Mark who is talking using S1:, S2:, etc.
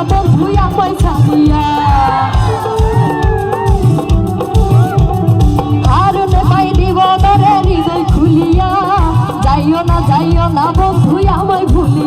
S1: আমার ভুইয়া পয়সা দিয়া। কারণ পাই দিব তারে হৃদয় খুলিয়া। যাইও না যাইও না বন্ধু আমায় ভুলি